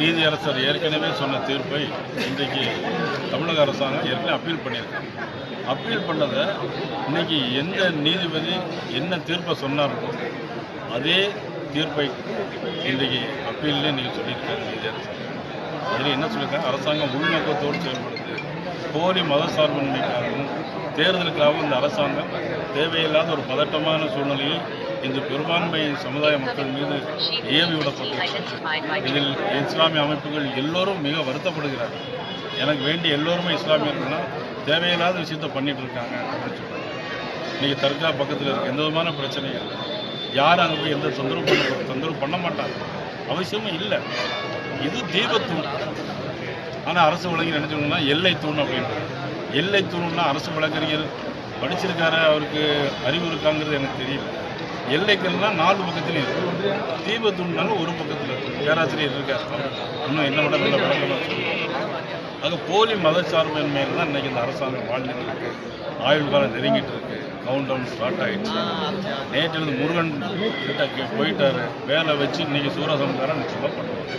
நீதியரசர் ஏற்கனவே சொன்ன தீர்ப்பை இன்றைக்கு தமிழக அரசாங்கம் ஏற்கனவே அப்பீல் பண்ணியிருக்காங்க அப்பீல் பண்ணதை இன்றைக்கி எந்த நீதிபதி என்ன தீர்ப்பை சொன்னார்களோ அதே தீர்ப்பை இன்றைக்கு அப்பீல்லே நீங்கள் சொல்லியிருக்காங்க நீதியரசர். அதில் என்ன சொல்லியிருக்காங்க அரசாங்கம் உள்நோக்கத்தோடு செயல்படுது. போலி மதசார்பின்மைக்காகவும் தேர்தலுக்காகவும் இந்த அரசாங்கம் தேவையில்லாத ஒரு பதட்டமான சூழ்நிலையை இந்த பெரும்பான்மை சமுதாய மக்கள் மீது ஏவி விடப்பட்டிருக்கிறது இதில் இஸ்லாமிய அமைப்புகள் எல்லோரும் மிக வருத்தப்படுகிறார்கள். எனக்கு வேண்டிய எல்லோருமே இஸ்லாமியர்கள்னா தேவையில்லாத விஷயத்தை பண்ணிட்டு இருக்காங்க அப்படின்னு சொல்கிறாங்க இன்றைக்கி தர்கா பக்கத்தில் இருக்க. எந்த விதமான பிரச்சனையும் இல்லை. யாரும் அங்கே போய் எந்த தொந்தரவு பண்ண தொந்தரவு பண்ண மாட்டாங்க. அவசியமும் இல்லை. இது தீபத்தூண். ஆனால் அரசு வழங்கி நினைச்சோம்னா எல்லை தூண் அப்படின்றது எல்லை தூண்னா அரசு வழக்கறிஞர் படிச்சிருக்காரு? அவருக்கு அறிவு இருக்காங்கிறது எனக்கு தெரியல. எல்லைக்கள்லாம் நாலு பக்கத்துலையும் இருக்கு. தீபத்துண்டாலும் ஒரு பக்கத்தில் இருக்கு. பேராசிரியர் இருக்கார். இன்னும் என்ன விட நல்ல விளக்கமாக ஆக போலி மதச்சார்பின்மையில் தான் இன்னைக்கு இந்த அரசாங்கம் வாழ்ந்துட்டு இருக்கு. ஆயுள் காலம் நெருங்கிட்டு இருக்கு. கவுண்ட் டவுன் ஸ்டார்ட் ஆகிடுச்சு நேற்று முருகன் கிட்ட போயிட்டாரு. வேலை வச்சு இன்னைக்கு சூரசம்காரன் சொல்ல பண்ணுவாங்க